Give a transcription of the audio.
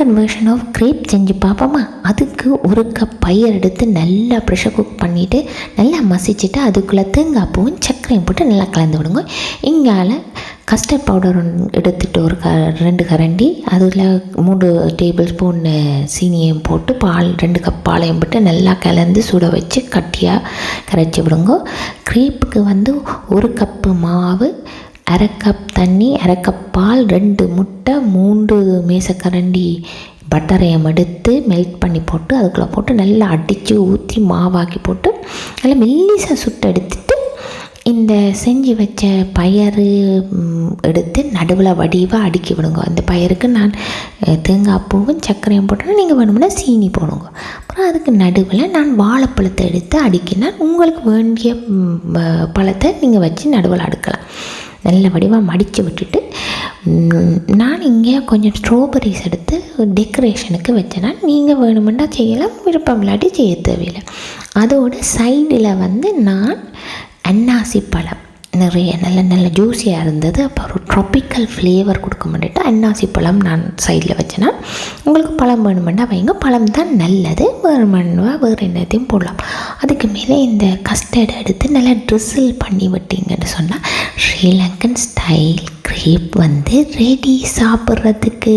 Sri Lankan version of grape செஞ்சு பார்ப்போமா அதுக்கு ஒரு கப் பயிர் எடுத்து நல்லா ப்ரெஷர் குக் பண்ணிவிட்டு நல்லா மசிச்சுட்டு அதுக்குள்ளே தேங்காய் பூவும் சர்க்கரையும் போட்டு நல்லா கலந்து விடுங்க. இங்கால கஸ்டர்ட் பவுடர் எடுத்துட்டு ஒரு க ரெண்டு கரண்டி அதில் மூணு டேபிள் ஸ்பூன் சீனியையும் போட்டு பால் ரெண்டு கப் பாலையும் போட்டு நல்லா கலந்து சுட வச்சு கட்டியாக கரைச்சி விடுங்க. கிரேப்புக்கு வந்து ஒரு கப்பு மாவு அரை கப் தண்ணி அரை கப் பால் ரெண்டு முட்டை மூன்று மேசக்கரண்டி பட்டரையை எடுத்து மெல்ட் பண்ணி போட்டு அதுக்குள்ளே போட்டு நல்லா அடித்து ஊற்றி மாவாக்கி போட்டு நல்லா மெல்லிசாக சுட்டு எடுத்துட்டு இந்த செஞ்சு வச்ச பயறு எடுத்து நடுவில் வடிவாக அடுக்கி விடுங்க. அந்த பயருக்கு நான் தேங்காய் பூவும் சர்க்கரையும் போட்டோன்னா நீங்கள் வேணும்னா சீனி போடுங்க. அப்புறம் அதுக்கு நடுவில் நான் வாழைப்பழத்தை எடுத்து அடுக்கினா உங்களுக்கு வேண்டிய ப- பழத்தை நீங்கள் வச்சு நடுவில் அடுக்கலாம். நல்ல வடிவாக மடித்து விட்டுட்டு நான் இங்கே கொஞ்சம் ஸ்ட்ராபெரிஸ் எடுத்து டெக்கரேஷனுக்கு வச்சேன்னா நீங்கள் வேணுமெண்டா செய்யலாம் விருப்பம் இல்லாட்டி செய்ய தேவையில்லை. அதோட சைடில் வந்து நான் அன்னாசி பழம். நிறைய நல்ல நல்ல ஜூஸியாக இருந்தது. அப்போ ஒரு ட்ராபிக்கல் ஃப்ளேவர் கொடுக்க மாட்டேட்டு அன்னாசி பழம் நான் சைடில் வச்சேன்னா உங்களுக்கு பழம் வேணுமெண்டா வைங்க. பழம் தான் நல்லது. வேறு மண்ணுவா வேறு என்னத்தையும் போடலாம். அதுக்கு மேலே இந்த கஸ்டர்ட் எடுத்து நல்லா ட்ரெஸ்ஸில் பண்ணி விட்டீங்கன்னு சொன்னால் ஸ்ரீலங்கன் ஸ்டைல் கிரேப் வந்து ரெடி சாப்பிட்றதுக்கு.